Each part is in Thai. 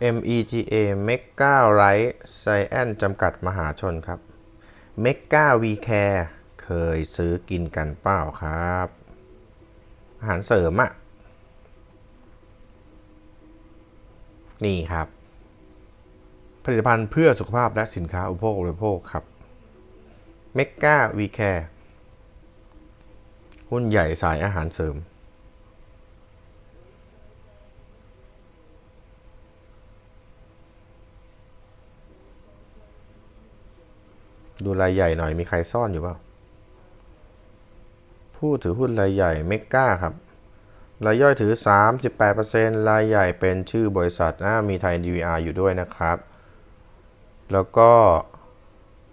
MEGA Mega Right Science จำกัดมหาชนครับ Mega V Care เคยซื้อกินกันเปล่าครับ อาหารเสริมอะนี่ครับ ผลิตภัณฑ์เพื่อสุขภาพและสินค้าอุปโภคบริโภคครับ Mega V Care หุ้นใหญ่สายอาหารเสริม ดูรายใหญ่หน่อยมีใครซ่อนอยู่เปล่าผู้ถือหุ้นรายใหญ่เมกาครับ รายย่อยถือ 38%รายใหญ่เป็นชื่อบริษัทนะมีไทย DVR อยู่ด้วยนะครับ แล้วก็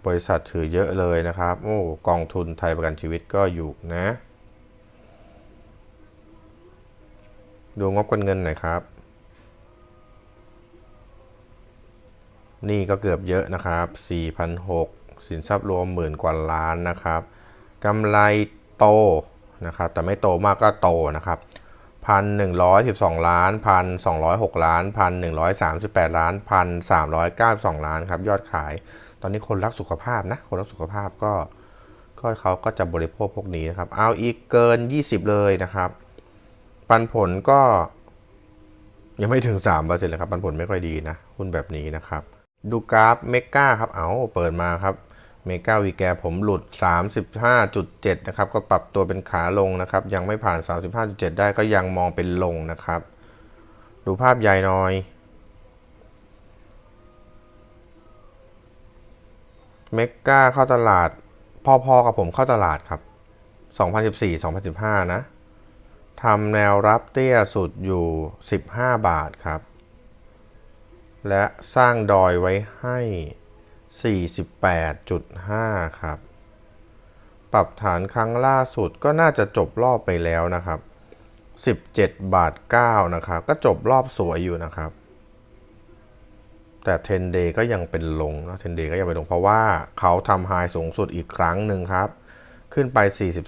บริษัทถือเยอะเลยนะครับ โอ้กองทุนไทยประกันชีวิตก็อยู่นะ ดูงบการเงินหน่อยครับ นี่ก็เกือบเยอะนะครับ4,600 สินทรัพย์รวมหมื่นกว่าล้านนะครับกำไรโตนะครับแต่ไม่โตมากก็โตนะครับ1,112ล้าน1,206ล้าน1,138ล้าน1,392ล้านครับยอดขาย ตอนนี้คนรักสุขภาพนะคนรักสุขภาพก็ก็เขาก็จะบริโภคพวกนี้นะครับเอาอีกเกิน 20 เลยนะครับ ปันผลก็ยังไม่ถึง3%เลยครับ ปันผลไม่ค่อยดีนะหุ้นแบบนี้นะครับ ดูกราฟเมกาครับ เอาเปิดมาครับเมกาวีแกผมหลุด 35.7 นะครับ ก็ปรับตัวเป็นขาลงนะครับ ยังไม่ผ่าน 35.7 ได้ก็ยังมองเป็นลงนะครับ ดูภาพใหญ่หน่อย เมกาเข้าตลาด พอๆกับผมเข้าตลาดครับ 2014-2015 นะทำแนวรับเตี้ยสุดอยู่ 15 บาทครับ และสร้างดอยไว้ให้ 48.5 ครับ ปรับฐานครั้งล่าสุดก็น่าจะจบรอบไปแล้วนะครับ 17 บาท 9 นะครับ ก็จบรอบสวยอยู่นะครับ แต่ 10 day ก็ยังเป็นลงนะ10 day ก็ยังเป็นลงเพราะว่าเขาทำไฮสูงสุดอีกครั้งหนึ่งครับ ขึ้นไป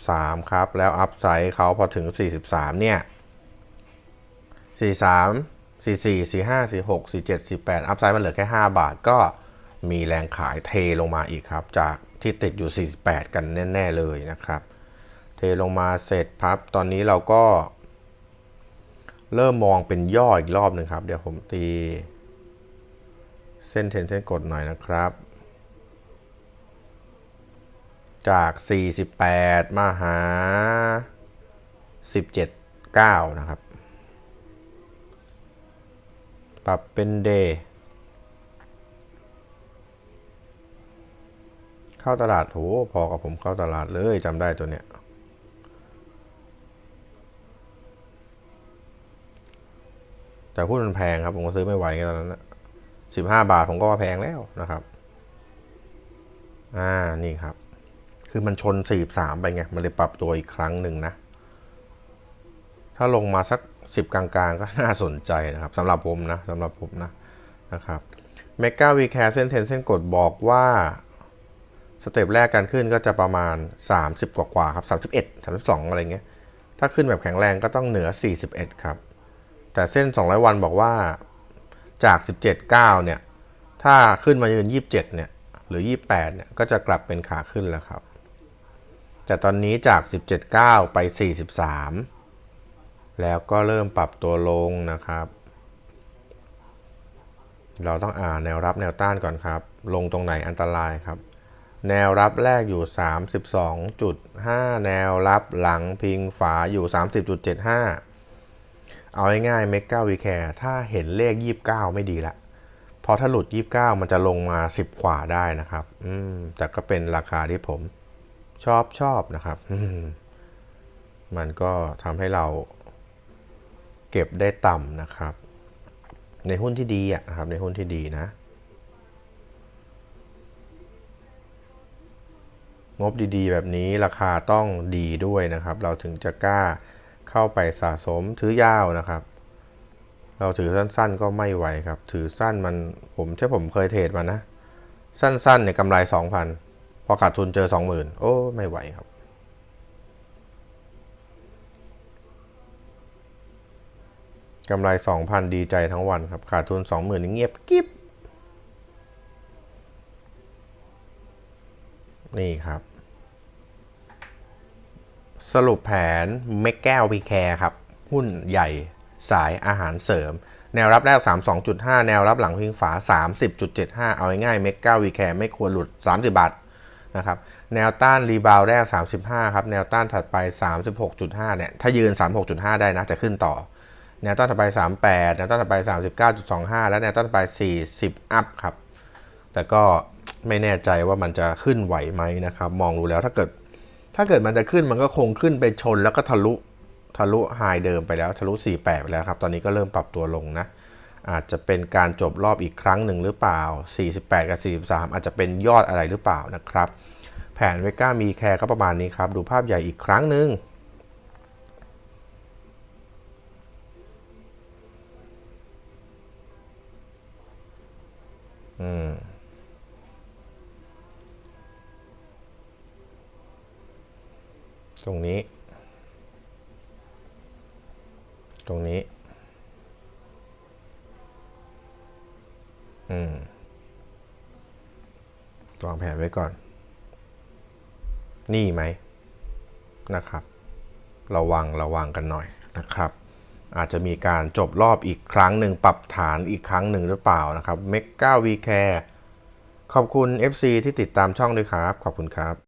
43 ครับ แล้วอัพไซด์เขาพอถึง 43 เนี่ย 43 44 45 46 47 48 อัพไซด์มันเหลือแค่ 5 บาทก็มีแรงขายเทลงมาอีกครับ จากที่ติดอยู่ 48 กันแน่ ๆ เลยนะครับ เทลงมาเสร็จพับ ตอนนี้เราก็ เริ่มมองเป็นย่ออีกรอบหนึ่งครับ เดี๋ยวผมตี เส้นเทนเส้นกดหน่อยนะครับ จาก 48 มาหา 17 9 นะครับ ปรับเป็นเดย์เข้าตลาดโหพอกับผมเข้าตลาดเลยจำได้ตัวเนี้ยแต่หุ้นมันแพงครับ ผมก็ซื้อไม่ไหวไงตอนนั้นนะสิบห้าบาทผมก็ว่าแพงแล้วนะครับ อ่า นี่ครับ คือมันชนสี่สามไปไง มันเลยปรับตัวอีกครั้งหนึ่งนะ ถ้าลงมาสัก สิบกลางๆ ก็น่าสนใจนะครับสำหรับผมนะสำหรับผมนะนะครับเมกาวีแคร์เส้นเทนเส้นกดบอกว่าสเต็ปแรกการขึ้นก็จะประมาณ 30 กว่ากว่าครับ31 32 อะไรเงี้ย ถ้าขึ้นแบบแข็งแรงก็ต้องเหนือ 41 ครับ แต่เส้น 200 วันบอกว่าจาก 17 9 เนี่ย ถ้าขึ้นมายืน 27 เนี่ย หรือ 28 เนี่ย ก็จะกลับเป็นขาขึ้นแล้วครับ แต่ตอนนี้จาก 17 9 ไป 43 แล้วก็เริ่มปรับตัวลงนะครับ เราต้องอ่านแนวรับแนวต้านก่อนครับ ลงตรงไหนอันตรายครับ แนวรับแรกอยู่ 32.5 แนวรับหลังพิงฝาอยู่ 30.75 เอาง่ายๆเมกาวีแคร์ถ้าเห็นเลข 29 ไม่ดีละพอถ้าหลุด 29 มันจะลงมา 10กว่าได้นะครับ อืมแต่ก็เป็นราคาที่ผมชอบชอบนะครับมมันก็ทำให้เรา เก็บได้ต่ำนะครับ ในหุ้นที่ดีอะนะครับในหุ้นที่ดีนะ งบดีๆ แบบนี้ราคาต้องดีด้วยนะครับ เราถึงจะกล้าเข้าไปสะสมถือยาวนะครับ เราถือสั้นๆก็ไม่ไหวครับ ถือสั้นมันผมที่ผมเคยเทรดมานะ สั้นๆเนี่ยกำไร 2,000 พอขาดทุนเจอ 20,000 โอ้ ไม่ไหวครับ กำไร 2,000 ดีใจทั้งวันครับ ขาดทุน 20,000เงียบกิ๊บนี่ครับ สรุปแผนเมกแก้ววีแคร์ครับ หุ้นใหญ่สายอาหารเสริม แนวรับแรก 32.5 แนวรับหลังพิงฝา 30.75 เอาง่ายๆเมกแก้ววีแคร์ไม่ควรหลุด 30 บาทนะครับ แนวต้านรีบาวแรก 35 ครับ แนวต้านถัดไป 36.5 เนี่ย ถ้ายืน 36.5 ได้นะ จะขึ้นต่อ แนวต้านถัดไป 38 แนวต้านถัดไป 39.25 และแนวต้านถัดไป 40 อัพครับ แต่ก็ไม่แน่ใจว่ามันจะขึ้นไหวไหมนะครับ มองดูแล้วถ้าเกิด ถ้าเกิดมันจะขึ้นมันก็คงขึ้นไปชนแล้วก็ทะลุทะลุไฮเดิมไปแล้วทะลุ 48 ไปแล้วครับ ตอนนี้ก็เริ่มปรับตัวลงนะ อาจจะเป็นการจบรอบอีกครั้งหนึ่งหรือเปล่า 48 กับ 43 อาจจะเป็นยอดอะไรหรือเปล่านะครับ แผนเวก้ามีแคร์ก็ประมาณนี้ครับ ดูภาพใหญ่อีกครั้งหนึ่ง อืมตรงนี้ ตรงนี้ อืมวางแผนไว้ก่อน นี่ไหมนะครับ ระวังระวังกันหน่อยนะครับ อาจจะมีการจบรอบอีกครั้งหนึ่งปรับฐานอีกครั้งหนึ่งหรือเปล่านะครับเมก a าวีแคร์ขอบคุณ FC ที่ติดตามช่องด้วยครับ ขอบคุณครับ